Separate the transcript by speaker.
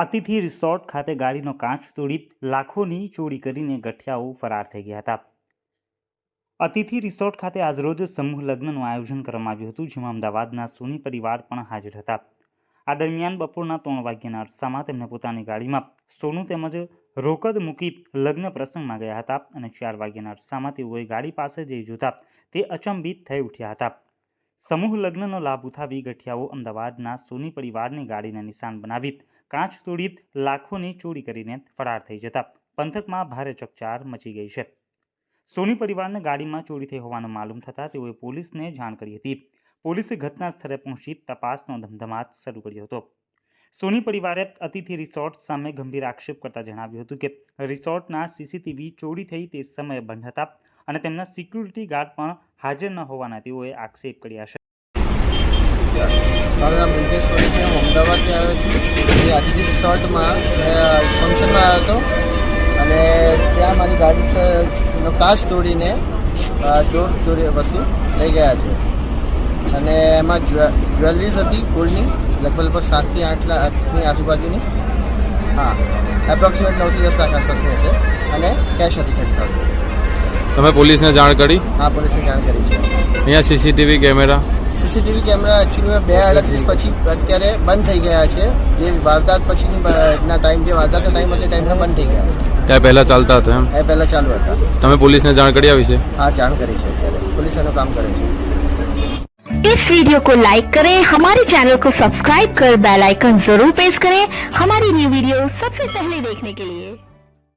Speaker 1: અતિથિ રિસોર્ટ ખાતે ગાડીનો કાચ તોડી લાખોની ચોરી કરીને ગઠિયાઓ ફરાર થઈ ગયા હતા. અતિથિ રિસોર્ટ ખાતે આજરોજ સમૂહ લગ્નનું આયોજન કરવામાં આવ્યું હતું, જેમાં અમદાવાદના સોની પરિવાર પણ હાજર હતા. આ દરમિયાન બપોરના ત્રણ વાગ્યાના અરસામાં તેમને પોતાની ગાડીમાં સોનું તેમજ રોકડ મૂકી લગ્ન પ્રસંગમાં ગયા હતા અને ચાર વાગ્યાના અરસામાં તેઓએ ગાડી પાસે જઈ જોતા તે અચંબિત થઈ ઉઠ્યા હતા. સમૂહ લગ્નનો લાભ ઉઠાવી ગઠિયાઓ અમદાવાદના સોની પરિવારની ગાડીને નિશાન બનાવી કાચ તોડી લાખોની ચોરી કરીને ફરાર થઈ જતા પંથકમાં ભારે ચકચાર મચી ગઈ છે. સોની પરિવારને ગાડીમાં ચોરી થઈ હોવાનું માલુમ થતાં તેઓએ પોલીસને જાણ કરી હતી. પોલીસે ઘટના સ્થળે પહોંચી તપાસનો ધમધમાટ શરૂ કર્યો હતો. સોની પરિવારે અતિથિ રિસોર્ટ સામે ગંભીર આક્ષેપ કરતા જણાવ્યું હતું કે રિસોર્ટના સીસીટીવી ચોરી થઈ તે સમયે બંધ હતા. અને તેમના સિક્યુરિટી ગાર્ડ પણ હાજર ન હોવાના તેઓએ આક્ષેપ કર્યા છે.
Speaker 2: મારું મુકેશ સોની છે. હું અમદાવાદથી આવ્યો છું. જે ફંક્શનમાં આવ્યો હતો. અને ત્યાં મારી ગાડીનો કાચ તોડીને ચોર, ચોરી વસ્તુ લઈ ગયા છે. અને એમાં જ્વે- જ્વેલરીઝ હતી, ગોલ્ડની, લગભગ લગભગ સાતથી આઠ લાખની આજુબાજુની. હા, એપ્રોક્સિમેટ નવથી દસ લાખ આસપાસની હશે અને કેશ હતી ખરીદવા.
Speaker 3: તમે પોલીસને જાણ કરી
Speaker 2: હા પોલીસને જાણ કરી છે
Speaker 3: અહીંયા સીસીટીવી કેમેરા
Speaker 2: સીસીટીવી કેમેરા એકચ્યુઅલીમાં બે અડત્રીસ પછી અત્યારે બંધ થઈ ગયા છે જે વારદાત પછીની બ- ના ટાઈમ જે વારદાતનો ટાઈમ હતો એ ટાઈમના બંધ થઈ ગયા છે
Speaker 3: ત્યાં પહેલાં ચાલતા હતા એમ
Speaker 2: એ પહેલાં ચાલુ હતા
Speaker 3: તમે પોલીસને જાણ કરી આવી છે
Speaker 2: હા જાણ કરી છે અત્યારે પોલીસ એનું કામ કરે છે
Speaker 4: इस वीडियो को लाइक करें हमारे चैनल को सब्सक्राइब कर बेल आइकन जरूर प्रेस करें हमारी न्यू वीडियो सबसे पहले देखने के लिए